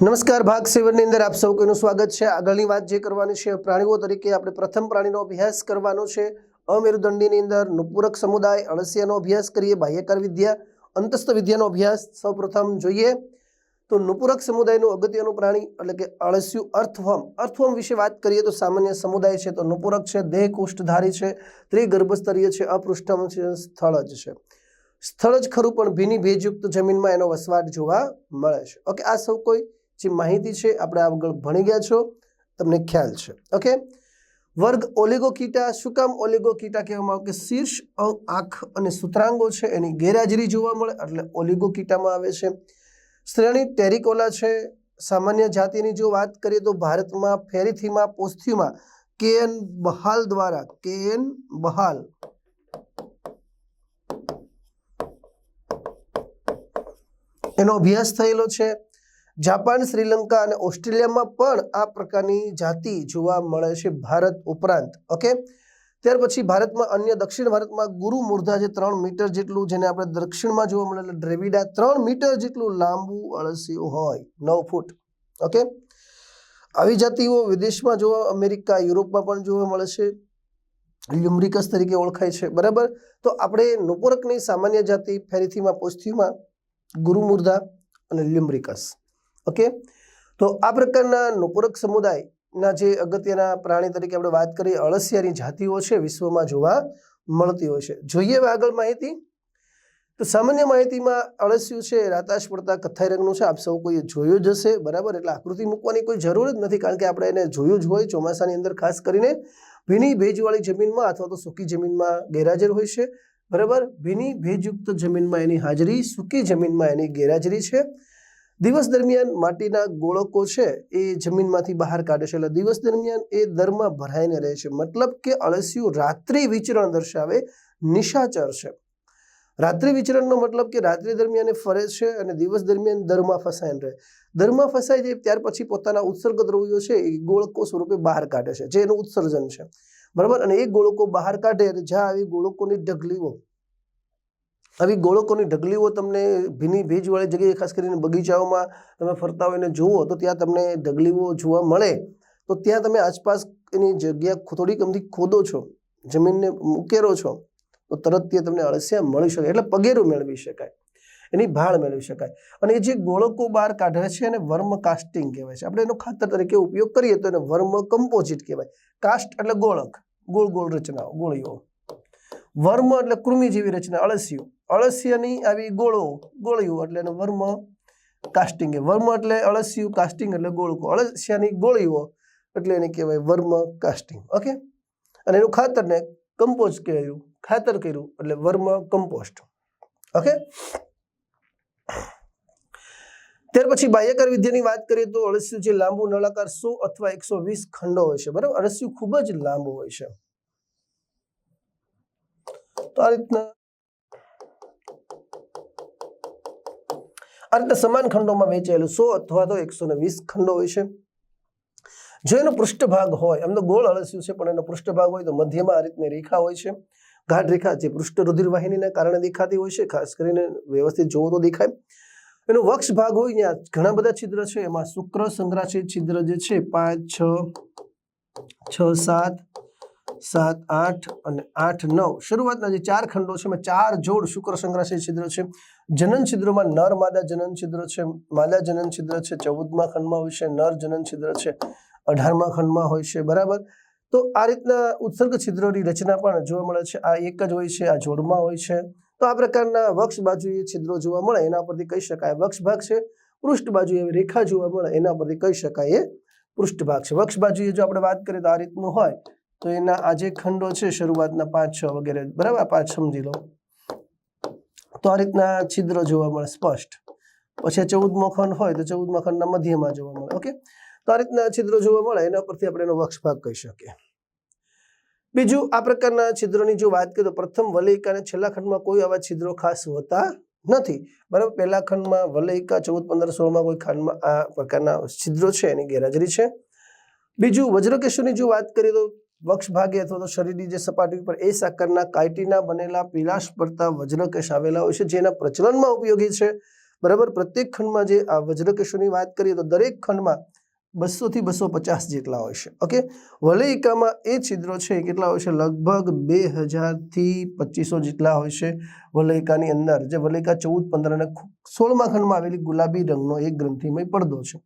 નમસ્કાર, ભાગ સેવનની અંદર આપ સૌ કોઈનું સ્વાગત છે. આગળની વાત જે કરવાની છે, પ્રાણીઓ તરીકે આપણે પ્રથમ પ્રાણીનો અભ્યાસ કરવાનો છે. અમેરુદંડીની અંદર નુપૂરક સમુદાય અળસિયાનો અભ્યાસ કરીએ, બાહ્યકાર વિદ્યા, અંતસ્થ વિદ્યાનો અભ્યાસ સૌપ્રથમ જોઈએ. તો નુપુરક સમુદાયનું અગત્યનું પ્રાણી એટલે કે અળસિયું અર્થવમ. અર્થવમ વિશે વાત કરીએ તો સામાન્ય સમુદાય છે તો નુપુરક છે દેહ કુષ્ઠધારી છે, ત્રિગર્ભસ્તરીય છે અપૃષ્ઠમ છે સ્થળ જ છે. સ્થળ જ ખરું પણ ભીની ભેજયુક્ત જમીનમાં એનો વસવાટ જોવા મળે છે. ઓકે, આ સૌ કોઈ જે માહિતી છે આપણે આગળ ભણી ગયા છો, તમને ખ્યાલ છે. ઓકે, વર્ગ ઓલિગોકીટા, શું કામ ઓલિગોકીટા કહેવામાં આવે? કે શીર્ષ આંખ અને સૂત્રાંગો છે, એની ગેરહાજરી જોવા મળે એટલે ઓલિગોકીટામાં આવે છે. શ્રેણી ટેરિકોલા છે. સામાન્ય જાતિની જો વાત કરીએ તો ભારતમાં ફેરીથીમાં, પોસ્થીમાં કે એન બહાલ દ્વારા કે એન બહાલ. એનો અભ્યાસ થયેલો છે. જાપાન, શ્રીલંકા અને ઓસ્ટ્રેલિયામાં પણ આ પ્રકારની જાતિ જોવા મળે છે. ભારત ઉપરાંત ઓકે ત્યાર પછી ભારતમાં અન્ય દક્ષિણ ભારતમાં ગુરુ મૂર્ધા જે ત્રણ મીટર જેટલું, જેને આપણે દક્ષિણમાં જોવા મળે એટલે ડ્રેવિડા ત્રણ મીટર જેટલું લાંબુ અળસિયું હોય, નવ ફૂટ. ઓકે આવી જાતિઓ વિદેશમાં જોવા, અમેરિકા, યુરોપમાં પણ જોવા મળે છે. લ્યુમરિકસ તરીકે ઓળખાય છે. બરાબર? તો આપણે નુપુરકની સામાન્ય જાતિ ફેરીથીમાં પોસ્થ્યુમાં ગુરુ મૂર્ધા અને લ્યુમરિકસ ઓકે તો આ પ્રકારના નુપુરક સમુદાયના જે અગત્યના પ્રાણી તરીકે આપણે વાત કરીએ, અળસિયાની જાતિઓ છે, વિશ્વમાં જોવા મળતી હોય છે. જોઈએ હવે આગળ માહિતી. તો સામાન્ય માહિતીમાં અળસિયું છે, રાતાશ પડતા કથ્થાઈ રંગનું છે, આપ સૌ કોઈ જોયું જ હશે, બરાબર? એટલે આકૃતિ મૂકવાની કોઈ જરૂર જ નથી, કારણ કે આપણે એને જોયું જ હોય, ચોમાસાની અંદર ખાસ કરીને ભીની ભેજવાળી જમીનમાં અથવા તો સૂકી જમીનમાં ગેરહાજર હોય છે, બરાબર? ભીની ભેજયુક્ત જમીનમાં એની હાજરી, સૂકી જમીનમાં એની ગેરહાજરી છે. દિવસ દરમિયાન માટીના ગોળકો છે એ જમીનમાંથી બહાર કાઢે છે. એટલે દિવસ દરમિયાન એ દરમાં ભરાઈને રહે છે. મતલબ કે અળસિયું રાત્રિ વિચરણ દર્શાવે નિશાચર છે. રાત્રિ વિચરણનો મતલબ કે રાત્રિ દરમિયાન એ ફરે છે અને દિવસ દરમિયાન દરમાં ફસાઈને રહે. દરમાં ફસાઈ જાય ત્યાર પછી પોતાના ઉત્સર્ગ દ્રવ્યો છે એ ગોળકો સ્વરૂપે બહાર કાઢે છે. જે એનું ઉત્સર્જન છે. બરાબર? અને એ ગોળકો બહાર કાઢે અને જ્યાં આવી ગોળકોની ઢગલીઓ આવી ગોળકોની ઢગલીઓ તમને ભીની ભેજવાળી જગ્યાએ ખાસ કરીને બગીચાઓમાં તમે ફરતા હોય ને જુઓ તો ત્યાં તમને ઢગલીઓ જોવા મળે. તો ત્યાં તમે આસપાસ એની જગ્યા થોડીક અમથી ખોદો છો, જમીનને ઉકેરો છો, તો તરત ત્યાં તમને અળસિયા મળી શકે. એટલે પગેરું મેળવી શકાય, એની ભાળ મેળવી શકાય. અને એ જે ગોળકો બહાર કાઢે છે એને વર્મ કાસ્ટિંગ કહેવાય છે. આપણે એનો ખાતર તરીકે ઉપયોગ કરીએ તો એને વર્મ કમ્પોઝિટ કહેવાય. કાસ્ટ એટલે ગોળક ગોળ ગોળ રચનાઓ, ગોળીઓ. વર્મ એટલે કૃમિ જેવી રચના, અળસિયું. અળસિયાની આવી ગોળો ગોળીઓ એટલે એને વર્મ કાસ્ટિંગ વર્મ એટલે અળસિયું કાસ્ટિંગ એટલે ગોળકો અળસિયાની ગોળીઓ એટલે એને કહેવાય વર્મ કાસ્ટિંગ ઓકે અને એનું ખાતરને કમ્પોઝ કર્યું. ખાતર કર્યું એટલે વર્મ કમ્પોસ્ટ ઓકે ત્યાર પછી બાહ્યકાર વિદ્યાની વાત કરીએ તો અળસિયું જે લાંબુ નળાકાર સો અથવા એકસો વીસ ખંડો હોય છે. બરાબર? અળસિયું ખૂબ જ લાંબુ હોય છે. તો આ રીતના રીતે સમાન ખંડોમાં વહેંચાયેલું સો અથવા તો એકસો ખંડો હોય છે. જો એનો પૃષ્ઠભાગ હોય એમનો ગોળ અળસ્યું છે, પણ એનો પૃષ્ઠભાગ હોય તો મધ્યમાં આ રીતની રેખા હોય છે. ગાઢ રેખા જે પૃષ્ઠ રુધિરવાહિનીના કારણે દેખાતી હોય છે, ખાસ કરીને વ્યવસ્થિત જોવો તો દેખાય. એનો વક્ષ ભાગ હોય ત્યાં ઘણા બધા છિદ્ર છે, એમાં શુક્ર સંગ્રાશિત છિદ્ર જે છે, પાંચ, છ છ, સાત સાત, આઠ અને આઠ, નવ. શરૂઆતના જે ચાર ખંડો છે, એમાં ચાર જોડ શુક્ર સંગ્રાશિત છિદ્ર છે. જનન છિદ્રોમાં નર માદા જનન છિદ્ર છે, માદા જનન છિદ્ર છે, ચૌદમા ખંડમાં હોય છે, નર જનન છિદ્ર છે, અઢારમા ખંડમાં હોય છે, બરાબર? તો આ રીતના ઉત્સર્ગ છિદ્રોની રચના પણ જોવા મળે છે. આ એક જ હોય છે, આ જોડમાં હોય છે. તો આ પ્રકારના વક્ષ બાજુએ છિદ્રો જોવા મળે, એના પરથી કહી શકાય વક્ષ ભાગ છે. પૃષ્ઠ બાજુ એવી રેખા જોવા મળે, એના પરથી કહી શકાય એ પૃષ્ઠ ભાગ છે. વક્ષ બાજુએ જો આપણે વાત કરીએ તો આ રીતનું હોય, તો એના આ જે ખંડો છે, શરૂઆતના પાંચ છ વગેરે, બરાબર? પાંચ સમજી લો. તો આ રીતના છિદ્રો જોવા મળે, સ્પષ્ટ. પછી ચૌદ ચૌદમો હોય તો ચૌદ મખંડના મધ્યમાં જોવા મળે, ઓકે? તો આ રીતના છિદ્રો જોવા મળે, એના પરથી આપણે એનો વક્ષ ભાગ કહી શકીએ. બીજું, આ પ્રકારના છિદ્રોની જો વાત કરીએ તો પ્રથમ વલયિકા અને છેલ્લા ખંડમાં કોઈ આવા છિદ્રો ખાસ હોતા નથી. બરાબર, પહેલા ખંડમાં વલયિકા, ચૌદ, પંદર, સોળમાં કોઈ ખંડમાં આ પ્રકારના છિદ્રો છે, એની ગેરહાજરી છે. બીજું, વજ્રકેશુની જો વાત કરીએ તો વક્ષ ભાગે અથવા તો શરીરની જે સપાટી ઉપર એ સાકરના કાયટીના બનેલા પીલાશ પડતા વજ્રકેશ આવેલા હોય છે, જેના પ્રચલનમાં ઉપયોગી છે. બરાબર? પ્રત્યેક ખંડમાં જે આ વજ્રકેશોની વાત કરીએ તો દરેક ખંડમાં બસો થી બસો પચાસ જેટલા હોય છે. ઓકે? વલયિકામાં એ છિદ્રો છે, એ કેટલા હોય છે? લગભગ બે હજારથી પચીસો જેટલા હોય છે વલયિકાની અંદર. જે વલયિકા ચૌદ, પંદર અને સોળમા ખંડમાં આવેલી ગુલાબી રંગનો એક ગ્રંથિમય પડદો છે.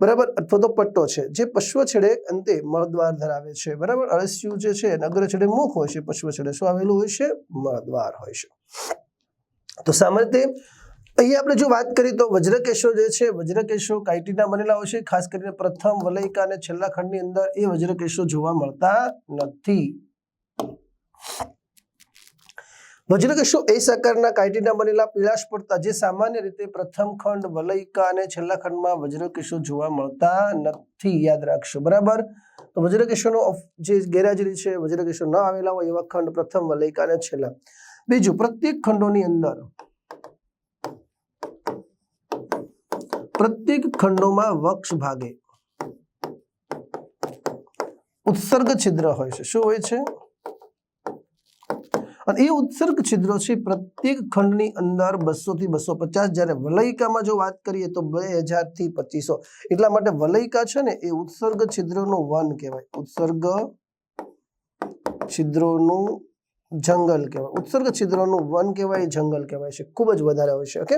બરાબર? અથવા તો પટ્ટો છે. જે પશ્વ છેડે અંતે મળદ્વાર ધરાવે છે. બરાબર? અળસિયું જે છે અગ્ર છેડે મુખ હોય છે, પશ્વ છેડે શું આવેલું હોય છે? મળદ્વાર હોય છે. તો સામાન્ય અહીંયા આપણે જો વાત કરીએ તો વજ્રકેશો જે છે, વજ્રકેશો કાયટીના બનેલા હોય છે. ખાસ કરીને પ્રથમ વલયિકા અને છેલ્લા ખંડની અંદર એ વજ્રકેશો જોવા મળતા નથી. વજ્રકેશો એ આકારના કાયટીના બનેલા પીળાશ પડતા જે સામાન્ય રીતે પ્રથમ ખંડ વલયિકા અને છેલ્લા ખંડમાં વજ્રકેશો જોવા મળતા નથી, યાદ રાખશો. બરાબર? તો વજ્રકેશોનો જે ગેરહાજરી છે વજ્રકેશો ન આવેલા હોય એવા ખંડ પ્રથમ વલયિકા અને છેલ્લા. બીજું, પ્રત્યેક ખંડોની અંદર પ્રત્યેક ખંડોમાં વક્ષ ભાગે ઉત્સર્ગ છિદ્ર હોય છે. શું હોય છે? અને એ ઉત્સર્ગ છિદ્રો છે પ્રત્યેક ખંડની અંદર બસો થી બસો પચાસ. જ્યારે વલયિકામાં જો વાત કરીએ તો બે હજારથી પચીસો. એટલા માટે વલયિકા છે ને એ ઉત્સર્ગ છિદ્રોનું વન કહેવાય. ઉત્સર્ગ છિદ્રોનું જંગલ કહેવાય. ઉત્સર્ગ છિદ્રોનું વન કહેવાય, જંગલ કહેવાય છે. ખૂબ જ વધારે હોય છે ઓકે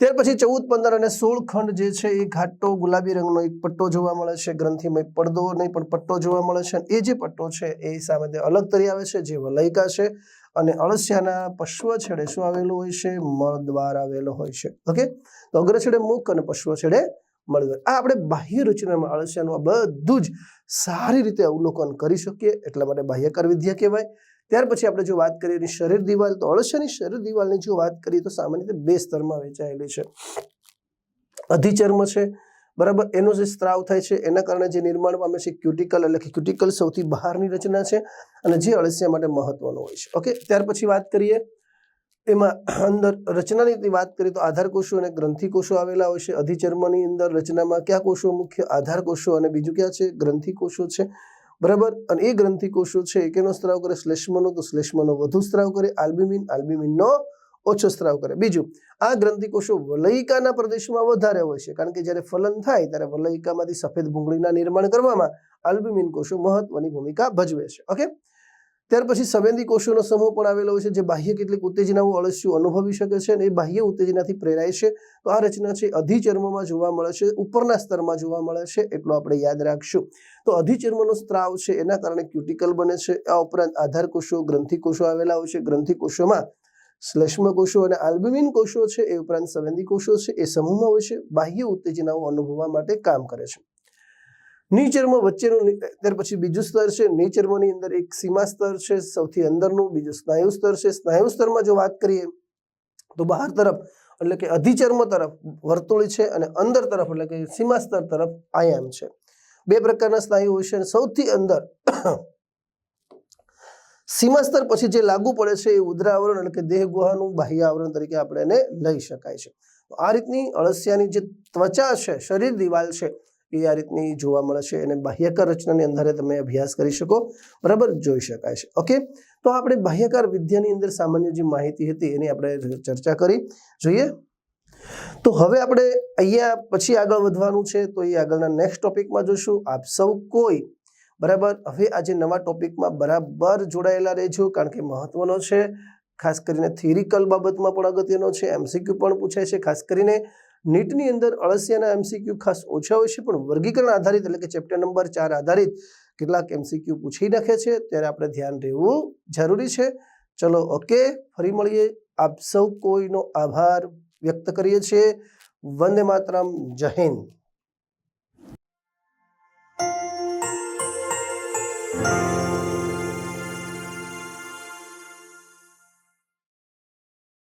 ત્યાર પછી ચૌદ, પંદર અને સોળ ખંડ જે છે એ ઘાટો ગુલાબી રંગનો એક પટ્ટો જોવા મળે છે. ગ્રંથિમય પડદો નહીં, પણ પટ્ટો જોવા મળે છે. એ જે પટ્ટો છે એ સામે અલગ તરી આવે છે, જે વલયિકા છે. અને અળસિયાના પશ્વ છેડે શું આવેલું હોય છે? મળદ્વાર આવેલો હોય છે. ઓકે? તો અગ્ર છેડે મુખ અને પશ્વ છેડે મળદ્વાર આ આપણે બાહ્ય રચનામાં અળસિયાનું આ બધું જ સારી રીતે અવલોકન કરી શકીએ. એટલા માટે બાહ્યકાર વિદ્યા કહેવાય. ત્યાર પછી આપણે જો વાત કરીએ શરીર દિવાલ, તો અળસિયાની શરીર દિવાલની જો વાત કરીએ તો સામાન્ય રીતે બે સ્તરમાં વેચાયેલી છે. અધિચર્મ છે, બરાબર? એનો જે સ્ત્રાવ થાય છે, એના કારણે જે નિર્માણ પામે છે ક્યુટિકલ એટલે કે ક્યુટિકલ સૌથી બહારની રચના છે અને જે અળસિયા માટે મહત્વનું હોય છે. ઓકે ત્યાર પછી વાત કરીએ, એમાં અંદર રચનાની વાત કરીએ તો આધાર કોષો અને ગ્રંથિ કોષો આવેલા હોય છે. અધિચર્મની અંદર રચનામાં કયા કોષો મુખ્ય? આધાર કોષો અને બીજું ક્યાં છે? ગ્રંથિ કોષો છે. બરાબર? અને એ ગ્રંથિ કોષો છે કેનો સ્ત્રાવ કરે? શ્લેષ્મનો. તો શ્લેષ્મનો વધુ સ્ત્રાવ કરે. આલ્બ્યુમિન. આલ્બ્યુમિનનો ઓછો સ્ત્રાવ કરે. બીજું, આ ગ્રંથિકોષો વલયિકાના પ્રદેશમાં વધારે હોય છે. કારણ કે જ્યારે ફલન થાય ત્યારે વલયિકામાંથી સફેદ ભૂંગળીના નિર્માણ કરવામાં આલ્બ્યુમિન કોષો મહત્વની ભૂમિકા ભજવે છે. ઓકે? ત્યાર પછી સંવેદી કોષોનો સમૂહ પણ આવેલો છે, જે બાહ્ય કેટલીક ઉત્તેજનાઓ અળસ્યું અનુભવી શકે છે અને એ બાહ્ય ઉત્તેજનાથી પ્રેરાય છે. તો આ રચના છે અધિચર્મમાં જોવા મળે છે, ઉપરના સ્તરમાં જોવા મળે છે, એટલું આપણે યાદ રાખશું. તો અધિચર્મનો સ્ત્રાવ છે, એના કારણે ક્યુટિકલ બને છે. આ ઉપરાંત આધાર કોષો, ગ્રંથિ કોષો આવેલા હોય છે. ગ્રંથિ કોષોમાં શ્લેષ્મ કોષો અને આલ્બ્યુમિન કોષો છે, એ ઉપરાંત સંવેદી કોષો છે, એ સમૂહમાં હોય છે. બાહ્ય ઉત્તેજનાઓ અનુભવવા માટે કામ કરે છે. નીચર્મ વચ્ચેનું ત્યાર પછી બીજું સ્તર છે. નીચર્મની અંદર એક સીમા સ્તર છે, સૌથી અંદરનું. બીજું સ્નાયુ સ્તર છે. સ્નાયુ સ્તરમાં જો વાત કરીએ, તો બહાર તરફ, એટલે કે અધિચર્મ તરફ વર્તુળી છે અને અંદર તરફ, એટલે કે સીમા સ્તર તરફ આયામ છે. બે પ્રકારના સ્નાયુ હોય છે સૌથી અંદર સીમા સ્તર પછી જે લાગુ પડે છે એ ઉદરાવરણ એટલે કે દેહ ગુહાનું બાહ્ય આવરણ તરીકે આપણે એને લઈ શકાય છે. આ રીતની અળસિયાની જે ત્વચા છે, શરીર દિવાલ છે એ આ રીતની જોવા મળે છે અને બાહ્યકાર રચનાની અંદર તમે અભ્યાસ કરી શકો. બરાબર? જોઈ શકાય છે. ઓકે? તો આપણે બાહ્યકાર વિદ્યાની અંદર સામાન્ય જે માહિતી હતી એની આપણે ચર્ચા કરી. જોઈએ. તો હવે આપણે અહીંયા પછી આગળ વધવાનું છે. તો એ આગળના નેક્સ્ટ ટોપિકમાં જોશું. આપ સૌ કોઈ, બરાબર? હવે આજે નવા ટોપિકમાં બરાબર જોડાયેલા રહેજો, કારણ કે મહત્વનો છે. ખાસ કરીને થિયરિકલ બાબતમાં પણ અગત્યનો છે. એમસીક્યુ પણ પૂછાય છે. ખાસ કરીને નીટની અંદર અળસિયાના એમસીક્યુ ખાસ ઓછા હોય છે, પણ વર્ગીકરણ આધારિત એટલે કે ચેપ્ટર નંબર ચાર આધારિત કેટલાક એમસીક્યુ પૂછી નાખે છે, ત્યારે આપણે ધ્યાન રહેવું જરૂરી છે. ચલો ઓકે ફરી મળીએ. આપ સૌ કોઈનો આભાર વ્યક્ત કરીએ છીએ. વંદે માતરમ, જય